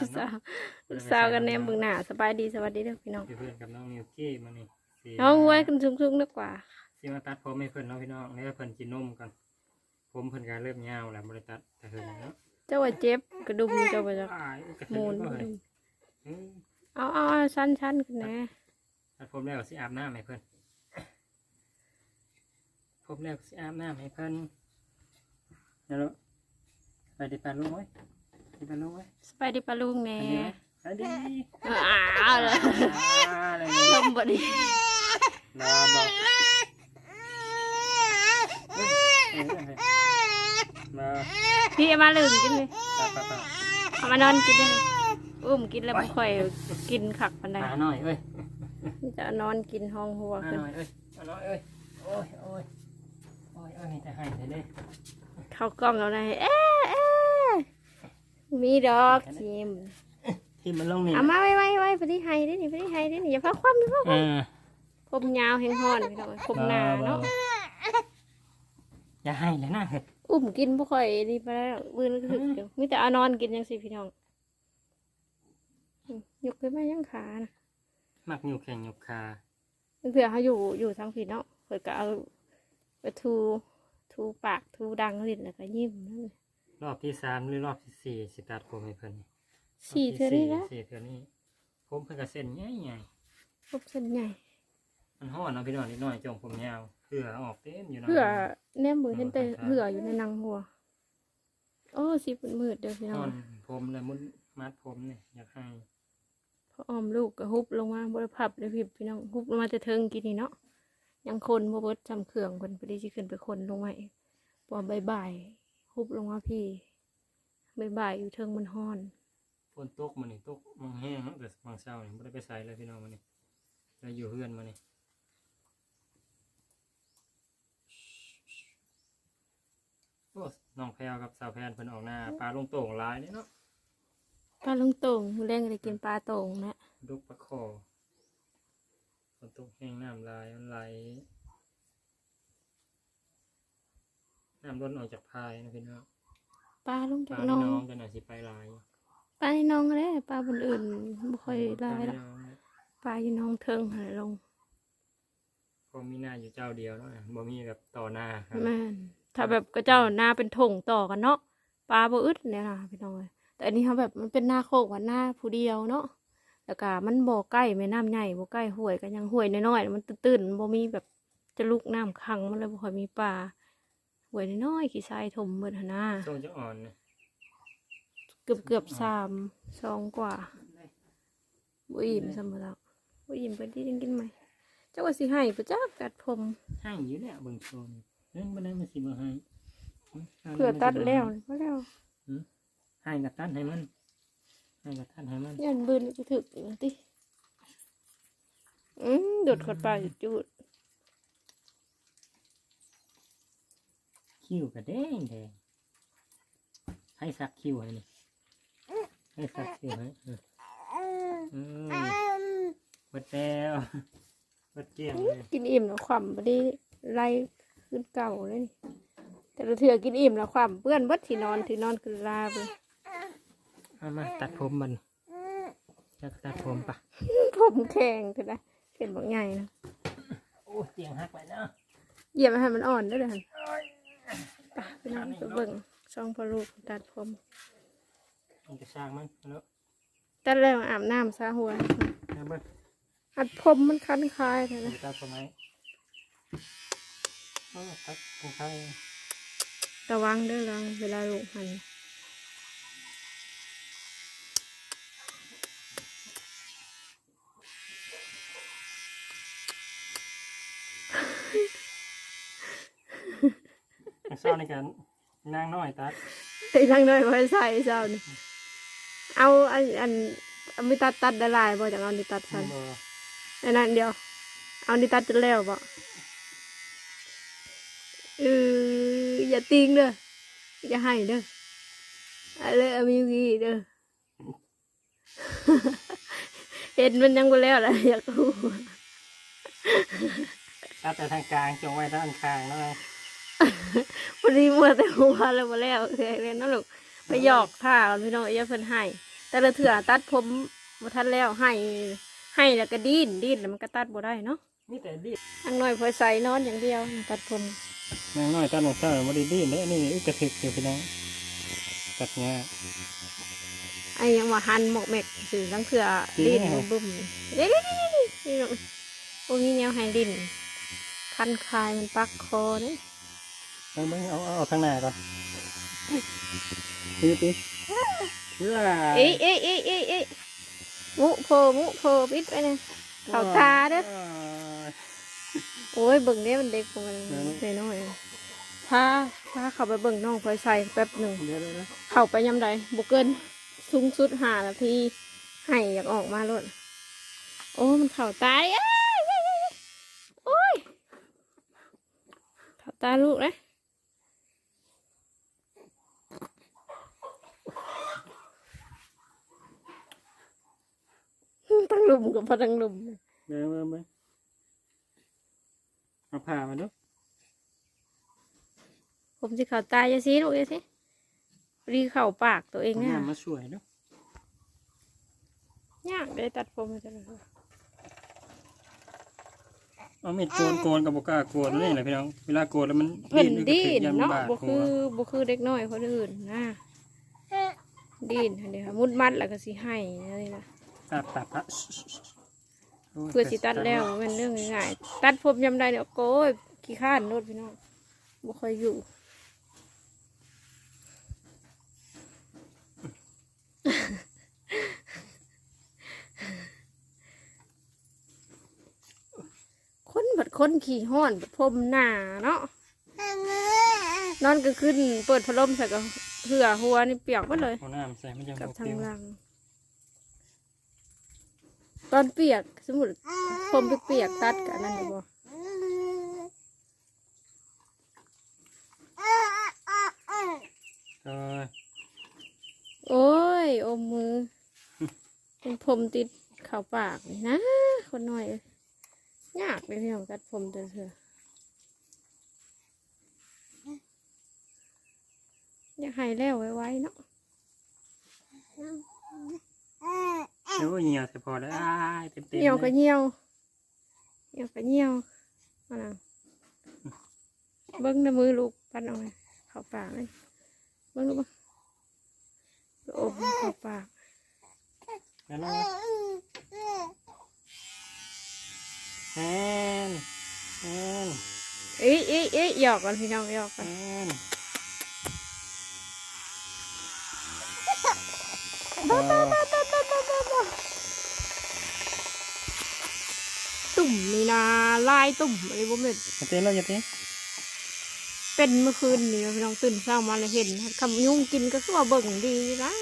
ลูกซ่านสาวเนาะลูกสาวกันแนมเบึงหน้าสบายดีสวัสดีเด้อพี่น้อง อยู่เพื่อนกับน้องมิวกี้มื้อนี้สิน้องไว้กันสูงๆดีกว่า สิมาตัดผมให้เพิ่นเนาะพี่น้องให้เพิ่นกินนมก่อนผมเพิ่นก็เริ่มยาวแล้วบ่ได้ตัดแต่เพิ่นเนาะเจ้าว่าเจ็บกระดุมเจ้าว่าจะอ้ายกระมูเทือนนบ่กระเฮ้ยดุมอืมเอาเอาเอาชั้นชั้นกันแหน่ตัดผมแล้วสิอาบน้ำให้เพิ่นผมแล้วสิอาบน้ำให้เพิ่นเดี๋ยวลูกไปดิปลาลูกไว้ ดิปลาลูกไว้สบายดีปะลุงแหน่อันนี้ไหมอันนี้อ้าวเลยอ่าอะไรลเนี่ยมบ่ดีรอบอกเอ้ยเอ้ยเอ้ยมาพี่เอามาลืมกินเลยไปไปไปเอามานอนกินเลยอุ้มกินแล้วบ่ค่อยกินขักปานใดหาหน่อยเอ้ยจะนอนกินห้องหัวหาขึ้นหน่อยเอ้ยหาหน่อยเอ้ยโอ้ยโอ้ยโอ้ยเอ้ยจะให้เลยเข้ากล้องเอาได้เอ๊ะเอ๊ะ มีดอกจิมที่มันลงนี่เอามาไว้ไว้ไว้พอดีไฮได้นี่พอดีไฮได้นี่อย่าพักความอย่าพักความอ่าผมยาวแห้งห้อนพี่น้องผมหนาเนาะ อย่าให้เลยนะเฮ้ยอุ้มกินบ่ค่อยดีไปแล้วมือนึกถึกอยู่มีแต่เอานอนกินจังสิพี่น้องอืมยกขึ้นมายังขานะมักอยู่แข่งอยู่คาเผื่อเขาอยู่อยู่ทางผิดเนาะเผื่อก็เอาไปทูทูปากทูดังลิ้นแล้วก็ยิ้มนั่นเลย รอบที่สามหรือรอบที่สี่สิตัดผมให้เพิ่นนี่สี่เท่านี้นะสี่เท่านี้ ผมเพิ่นก็เส้นใหญ่ใหญ่พบเส้นใหญ่ๆมันห่อนเนาะพี่น้องนิดหน่อยจงผมยาวเพื่อออกเต็มอยู่นะเผื่อแนมมือเห็นแต่เผื่ออยู่ในหนังหัวโอ้สิเป็นมืดเด้อพี่น้ห่อองนผมเลยมุดมัดผมเนี่ยอยากให้พออ้อมลูกก็ฮุบลงมาบริพับเลยพี่พี่น้องฮุบลงมาแต่เทิงกินนี่เนาะยังคนบ่เบิดจำเครื่องคนพอดีสิขึ้นไปคนลงมาอีกพอบ่าย ๆฮุบลงมาพี่บ่ายๆอยู่เทิงมันฮ้อนฝนตกมานี่ตกมังแห้งแต่บางเช้านี่ไม่ได้ไปใส่เลยพี่น้องมานี่เราอยู่เพื่อนมานี่โอ้น้องแพรวกับสาวแพนเพิ่นออกหน้าปลาลงโต่งหลายนี่เนาะปลาลุงโต่งมื้อแรงก็ได้กินปลาโต่งนะดุกปลาคอฝนตกแห้งน้ำลายมันไหล น้ำล้นออกจากพายนะพี่น้องปลาลุงปจาลากน้พี่องน้องกันหน่อยสิไปหลายปลาในน้องแหละปลาบนอื่นบ่ค่อยปลาได้พี่ละน้องเนี่ยปลาอยู่น้องเทิงหายลงพอมีหน้าอยู่เจ้าเดียวเนาะบ่มีแบบต่อหน้าครับแม่นถ้าแบบก็เจ้าหน้าเป็นถงต่อกันเนาะปลาบ่อึดเนี่ยนะพี่น้องเอ้ยแต่อันนี้เขาแบบมันเป็นหน้าโคกว่าหน้าผู้เดียวเนาะแล้วก็มันบ่ใกล้แม่น้ำใหญ่บ่ใกล้ห้วยก็ยังห้วยน้อยๆมันตื้นๆมันบ่มีแบบจะลุกน้ำขังมันเลยบ่ค่อยมีปลา ห้วยน้อยๆขี้ทรายถมเบิดหั่นนะทรงจะอ่อนนะเกือบเกือบๆสามสองกว่าบ่อิ่มซำบ่แล้วบ่อิ่มไปที่กินไหมเจ้าว่าสิให้ปะจักกัดผมให้อยู่แล้วเบิ่งโซนเรื่องบ่ได้มันสิบ่ให้เพื่อตัดแล้วนี่ก็แล้วให้กับตัดให้มันให้กับตัดให้มันยันบืนไปถึกอีกติอืมโดดขดปลาอยู่จุด คิ้วก็แดงแดงให้สักคิ้วให้นี่ให้สักคิ้วให้เอออืมเบิดแล้วเบิดเกลี้ยงเลยกินอิ่มแล้วความบ่ได้ไล่ขึ้นเก่าเลยนี่แต่ละเถื่อกินอิ่มแล้วความเปื้อนเบัดที่นอนที่นอนคือลาไปเอามาตัดผมมันอยากตัดผมปะผมแข็งคือได้เห็นบอกใหญ่นะโอ้เตียงหักไปเนาะเหยียบให้มันอ่อนได้เลย หั่นไปไปนอนไปเบิ่งช่องพอลูกตัดผมมันจะสร้างมันแล้วตัดแล้วอาบน้ำซาหัวนะเบิ้งอัดผมมันคันคายเลยมันนะจะตัดผมไหมเอาตัดของใครระวังเด้อระวังเวลาลูกหัน เศร้าในการนั่งน้อยตัดไอ้นั่งน้อยไว้ใส่เจ้านี่เอาอันอันเอาไม่ตัดตัดได้หลายบ่จากเอานี่ตัดสั้นบ่อันนั้นเดียว เอานี่ตัดจนแล้วบ่เอออย่าติงเด้ออย่าให้เด้ออะไรเอามีวีเด้อ เห็นมันยังบ่แล้วล่ะอยากรู้ ตัดแต่ทางกลางจงไว้ด้านข้างแล้วไง พอดีมัวแต่หัวแล้วมาแล้วเอ้ยเล่นเนาะลูกไปหยอกท่าก่อนพี่น้องอย่าเพิ่นให้ แต่ละเถื่อตัดผมบ่ทันแล้วให้ให้แล้วก็ดิ้นดิ้นแล้วมันก็ตัดบ่ได้เนาะมีแต่ดีอังน้อยพอใส่นอนอย่างเดียวตัดผมนางน้อยตาหนกเช้าบ่ได้ดีเด้นี่อึกกระถึกอยู่พี่น้องตัดงาไอ้ยังว่าหันหมกแม็กสื่อลังเถื่อจริงดิ้นเหรอบึ้มๆเด้ๆๆๆนี่ลูกพวกนี้แนวให้ดิ้นคันคายมันปักคอเด้ เบิ่งเบิ่งเอาเอาเอาทางหน้าก่อนตีตีว้าเอ้ยเอ้ยเอ้ยเอ้ยเอ้ยมุโพมุโพปิดไปเลยเข่าตาเด้อโอ้ยเบิ่งเด้มันเด็กกว่ามันเออน้อยๆพาพาเข้าไปเบิ่งน้องพลอยใส่แป๊บหนึ่งเดี๋ยวเดี๋ยวเดี๋ยวเข้าไปยำใดบุเกินสูงสุดหานาทีให้อยากออกมาโลดโอ้มันเข่าตายเอ้ยเอ้ยเอ้ยเอ้ยโอ้ยเข่าตาลูกนะตั้งหลุม กับพอตั้งหลุมเดี๋ยวเบิ่งเบิ่งเอาผ้ามาดูผมจะเข่าตายจะซีลูกจะสิรีเข่าปากตัวเองเอาเนี่ยน้ำมาช่วยเดูยากได้ตัดผมมาจะเลยเอามีดโกนโกนกับบกล้าโกนนี่แหละพี่น้องเวลาโกนแล้วมันเพิ่นอึกกระดีถึกนยัเนาะบาดบ่หัคืวอบ่คือเด็กน้อยคนอื่นนะดีนเดี๋ยวมุดมัดแล้วก็สิให้อะไรนะ ตัดตัดอะโยเพื่อสิตัดแล้วบ่แมันเรื่องง่ายๆตัดผมยำใดเนี่ยโก้ยขี้ข้านโนดพี่น้องบ่ค่อยอยู่คนบัดคนขี่ห้อนบัดผมหนาเนาะนอนก็ขึ้นเปิดพัดลมใส่ก็เหือหัวนี่เปียกหมดเลยเอาน้ำใส่มันจะกับบ่ทางเปรี้ยวหลัง ตอนเปียกสมมติผมไปเปียกตัดกับนั่นอยู่บ่เออโอ้ยอมมือ เป็นผมติดเข่าปากนี่นะ คนหน่อยเอ้ยยากเลยพี่น้องตัดผมเถอะเถอะอยากให้แล้วไว้ๆเนาะ เดี๋ยวเหี่ยวแต่พอแล้วอ้ายเต็มเต็มเหี่ยวก็เหี่ยวเหี่ยวก็เหี่ยวมาลังเบิ้งในมือลูกปันเอาไว้เข่าปากเลยเบิ้งลูกบ่โอ้เข่าปากแล้วเราแอนแอนเอ้ยเอ้ยเอ้ยหยอกกันพี่น้องหยอกกัแอนนบ้าบ้าบ้าบ้าบ้าบ้าบ้าบ้าตุ่ม นี่นะลายตุ่มอะไรบ่แม่นอย่าเต้นแล้วอย่าเต้นเป็นเมื่อคืนนี่พี่น้องตื่นเช้ามาเลยเห็นคำยุ่งกินก็คือว่าเบิ่งดีนะ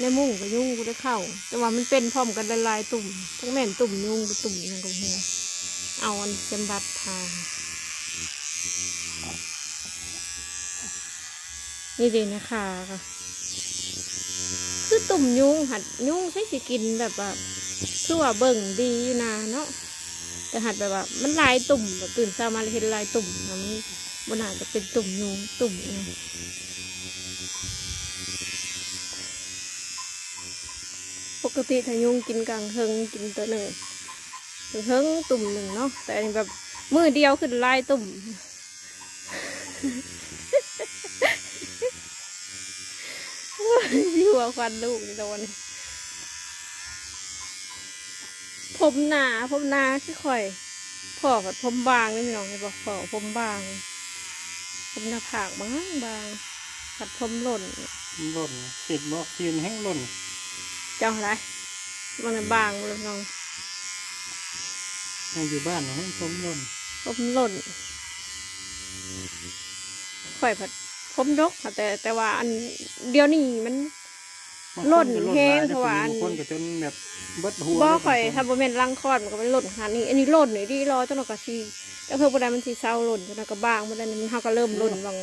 ในมุ้งก็ยุ่งกูได้เข้า แต่ว่ามันเป็นพร้อมกันละลายตุ่มทั้งแม่นตุ่มยุ่งกับตุ่มยังกับหัวเอาอันจำบัดทานี่ดีนะคะค่ะคือตุ่มยุงหัดยุงใช้สิกินแบบว่าคือว่าเบิ่งดีอยู่นะเนาะ แต่หัดแบบว่า มันลายตุ่มแบบตื่นเช้ามาเลยเห็นลายตุ่มนะมันมันอาจจะเป็นตุ่มยุงตุ่มนะปกติถ้ายุงกินกลางเฮงกินตัวหนึ่งถึงเฮงตุ่มหนึ่งเนาะแต่อันนี้แบบมือเดียวขึ้นลายตุ่มหัวควันลูกนี่โดน ผมหนาผมหนาคือข่อยพ่อกับผมบางนี่พี่น้องจะบอกพ่อผมบาง ผมหน้าผากบางบางผัดผมหล่นหล่นติดบอกยืนแห้งหล่นเจ้าอะไรมันนะบางเลยพี่น้องยังอยู่บ้านให้ผมหล่นผมหล่นข่อยผัดผมดกค่ะแต่แต่ว่าอันเดียวนี่มัน หล่นแห้งเพราะว่าอันบงคนก็จนแบบเบิดหัวบ่ข่อยเลยถ้าบ่แม่นลังคอดมันก็มันหล่นขนาดนี้อันนี้หล่นนี่ดีรอจนกว่าสิแต่เพิ่นบ่ได้มันสิเศร้าหล่นจนกว่าบางบ่ได้มันเฮาก็เริ่มหล่นบาง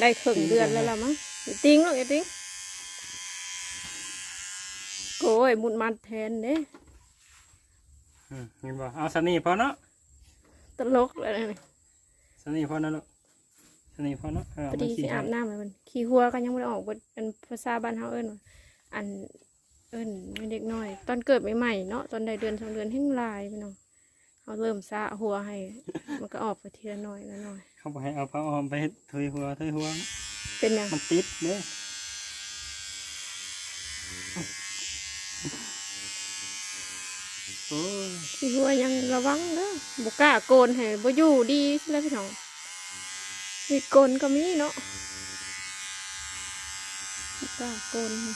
ได้ครึ่งเดือนแล้วล่ะมั้งอย่าติ้งลูกอย่าติ้งโอ้ยมุดมัดแทนเด้อืมเห็นบ่เอาสนี่พอเนาะตลกเลยนะนี่สนี่พอนะลูกอันนี้พอเนาะเออพอมัดีนสิอาบน้ำให้มัน ขี้หัวก็ยังไม่ได้ออกบทอันภาษาบ้านเฮาเอิ้นว่า อันเอิ้นไม่เด็กน้อย ตอนเกิดใหม่ๆเนาะตอนได้เดือนสองเดือนแห้งลายพี่น้องเขาเริ่มซะหัวให้ มันก็ออกไปทีละหน่อยละหน่อย เขาบอกให้เอาผ้าอ้อมไปเทยหัวเทยหัวเป็นหยังมันติดเด้โอ้ยขี้หัวยังระวังเด้อบ่กล้าโกนให้บ่อยู่ดีแล้วพี่น้องมีโกนก็มีเนาะบ่กล้าโกนให้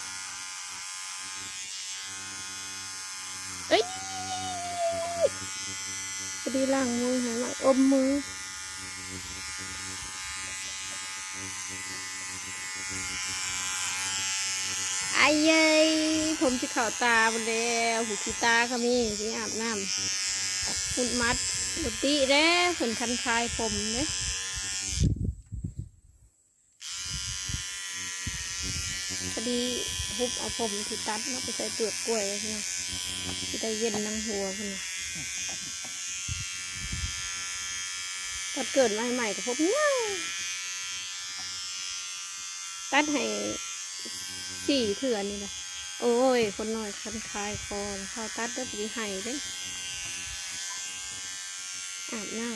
เอ้ยพอดีล้างมือให้มาอมมือไอ้เย้ยผมจะเข่าตาบนแล้วหูขี้ตาก็มีที่อาบน้ำมุดมัดบุติเด้ผนคันคายผมเด้พอดีฮุบเอาผมที่ตัดเนาไปใส่เปลือกกล้วยไว้เนาะที่ ได้เย็นนังหัวคนน่ะตอนเกิดมาใหม่ๆกับผมเน่าตัดให้สี่เถื่อนี่นะโอ้ย คนหน่อยคันคายคอข้าวตัดได้ปรีไห้เด้อาบน้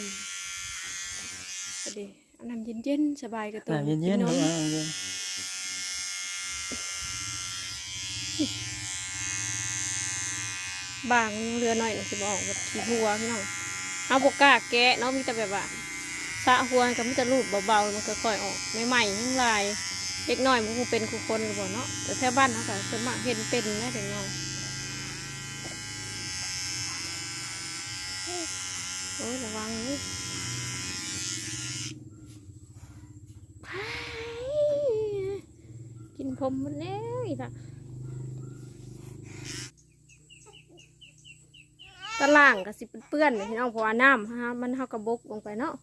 ำพอดีเอาน้ำเย็นๆ สบายกระตุ้น้ำเย็นๆกิเนาะ ม เอาเย็น บางเรือหน่อยนะสิบอกแบบขี้หัวพี่น้องเอาบกกาแกะเนาะมีแต่แบบว่าสะหัวกับมีแต่รูดเบาๆมันค่อยๆออกใหม่ๆทั้งลายเด็กน้อยมันคงเป็นคู่คนหรือเปล่าเนาะแต่แถวบ้านเขาก็ส่วนมากเห็นเป็นนะเด็กน้อยโอ้ยระวังนี่กินผมหมันแล้วอีกละ ตะล่างก็สิเปื้อนๆพี่น้องเพราะว่าน้ำฮะมันเฮากระบกลงไปเนาะ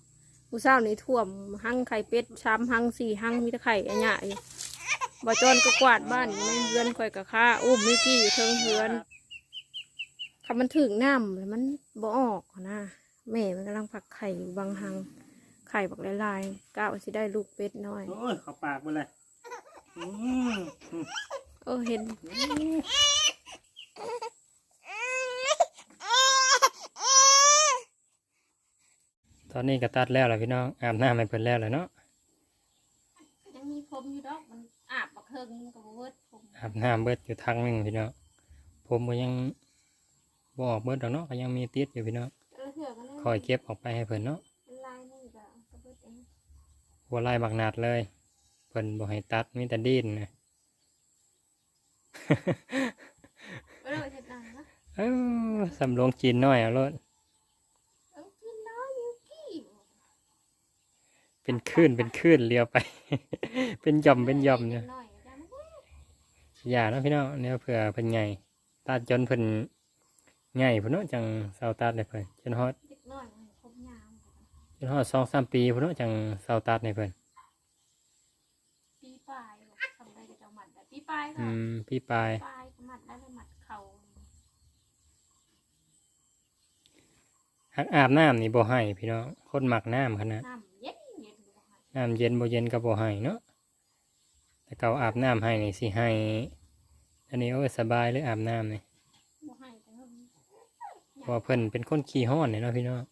มูเศร้านี่ท่วมหังไข่เป็ดชามหังสี่หังมีแต่ไข่อันใหญ่บ่จอนก็กวาดบ้านไม่เฮือนข่อยกับข้าอุ้มมิกกี้อยู่เทิงเฮือนคำมันถึงน้ำแล้วมันบ่ออกนะแม่มันกำลังผักไข่อยู่บางหังไข่บักลายๆก้าวสิได้ลูกเป็ดน้อยโอ้ยเข้าปากไปเลยอืมเออเห็น อนนี้ก็ตัดแล้วล่ะพี่น้องอาบน้ำให้เพิ่นแล้วแหละเนาะยังมีผมอยู่ดอกมันอาบบักเฮิงมันกับเวิร์ดผมอาบน้ำเบิดอยู่ทางหนึ่งพี่น้องผมก็ยังบออกเบิดดอกเนาะก็ยังมีติดอยู่พี่น้องเออเถื่อกันเลยคอยเก็บออกไปให้เพิ่นเนาะเป็นลายนี่ก็กับเวิร์ดเองหัวลายบักนาดเลยเพิ่นบ่ให้ตัดมีแต่ดิ้นนะเออเห็ดหนังนะเอ้าสำรวงจีนน้อยเอารถ เออกินน้อยยูกี้ เป็นคลื่นเป็นคลื่นเลียวไป เป็นหย่อมเป็นหย่อมเนี่ยน้อยจ้ะมันอย่าเนาะพี่น้องเนี่ยเผื่อเพิ่นใหญ่ตัดจนเพิ่นใหญ่พุ่นเนาะจังเสาตัดให้เพิ่นจนฮอดเด็กน้อยมันผมยาวจนฮอดสองสามปีพุ่นเนาะจังเสาตัดให้เพิ่นปีปลายบอกทำได้กับเจ้าหมัดแบบปีปลายก็อืมพี่ปลายปลายก็หมัดได้เลยหมัดเข่าหักอาบน้ำนี่บ่ให้พี่น้องคนมักน้ำขนาดน้ำเย็นเย็ นบอกให้น้ำเย็นบ่เย็นก็บ่ให้เนาะแต่เขาอาบน้ำให้นี่สิให้อันนี้โอ้สบายเลยอาบน้ำนี่บอกให้แต่ว่าเพราะว่าเพิ่นเป็นคนขี้ห้อนนี่เนาะพี่น้อง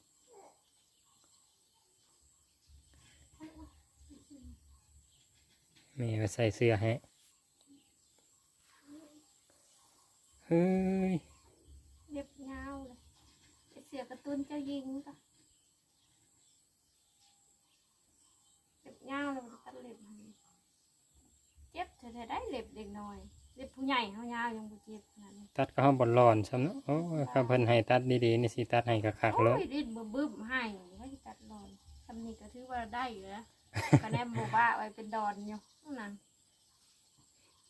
แม่ก็ใส่เสื้อให้เฮ้ยเล็บยาวเลยเสือการ์ตูนเจ้ายิงก็ เล็บยาวเลยมันตัดเล็บให้เจ็บเธอได้เล็บเด็กน้อย เล็บผู้ใหญ่เขายาวยังบ่เจ็บขนาดนี้ตัดก็ห้องบอลร้อนซ้ำเนาะโอ้ยถ้าเพิ่นให้ตัดดีๆนี่สิตัดให้คักๆโอ้เลยยดิ้นบึ้มบึ้มให้ว่าจะตัดรอนทำนี่ก็ถือว่าได้อยู่นะคะแนนโมบ้าไว้เป็นดอนอยู่นั่น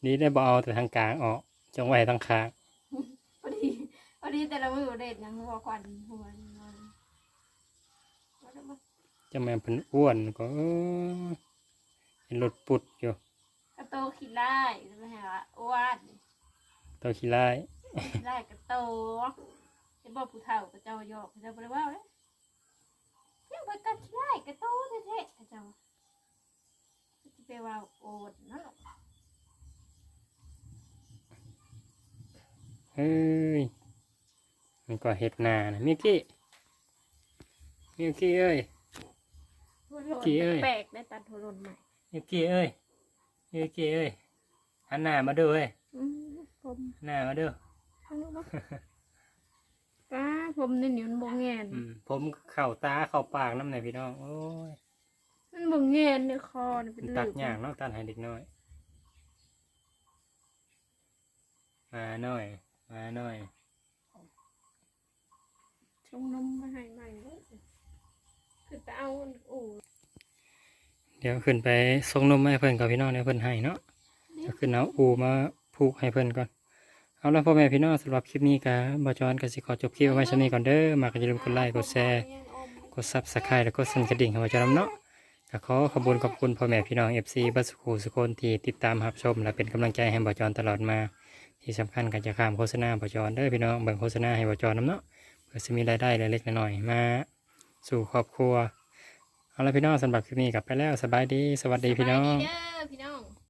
ดีได้บ่เอาแต่ทางกลางออกจงไว้ทางข้างพอดีพอดีแต่ละมือเด็ดยังหัวควันหัวมันว่าแต่ว่า จะแม่นเพิ่นอ้วนก็เออเห็นรถปุดอยู่กระโตขี้ไล่ใช่ไหมฮะอ้วนตัวขี้ร้ายขี้ไล่กระโตจะบอกผู้เฒ่ากระเจ้าหยอกกระเจ้าบริว่าเลยเพียงไปกัดขี้ไล่กระโตเท่ๆกระเจ้าแต่ว่าโอดนั่นหรอกเฮ้ยมันก็เห็ดนานะมิวกี้มิวกี้เอ้ย หัวโลนกี่เอ้ยแปลกได้ตัดหัวโลนใหม่มิวกี้เอ้ยมิวกี้เอ้ยหันหน้ามาดูเอ้ยอืมผมหันหน้ามาดูทางนู้นเนาะป้าผมนี่นี่มันบ่แงนอืมผมเข่าตาเข่าปากน้ำไหนพี่น้อง โอ้ยมันบ่แงนในคอนี่เป็นตัดลึกยากเนาะตัดให้เด็กน้อย มาหน่อย มาหน่อย ชงนมมาให้ใหม่เลย คือจะเอาอันโอ้เดี๋ยวขึ้นไปส่งนมให้เพื่อนกับพี่น้องในเพื่อนให้เนาะจะขึ้นเอาอูมาผูกให้เพื่อนก่อน เอาละพ่อแม่พี่น้องสำหรับคลิปนี้กับบอจอนก็สิขอจบคลิปเอาไว้ชั้นนี้ก่อนเด้อมากก็อย่าลืมกดไลค์กดแชร์กดซับสไครต์แล้วก็สั่นกระดิ่งให้บอจอนำเนาะก็ขอขอบคุญขอบคุณพ่อแม่พี่น้องเอฟซีบัสคูสุคนที่ติดตามรับชม และเป็นกำลังใจให้บอจอนตลอดมา ที่สำคัญก็จะข้ามโฆษณาบอจอนเด้อพี่น้องเบิ่งโฆษณาให้บอจอนำเนาะเพื่อจะมีรายได้เล็กๆน้อยๆมา สู่ครอบครัว เอาละพี่น้องสำหรับคลิปนี้กลับไปแล้วสบายดี สวัสดีพี่น้อง สบายเด้อพี่น้อง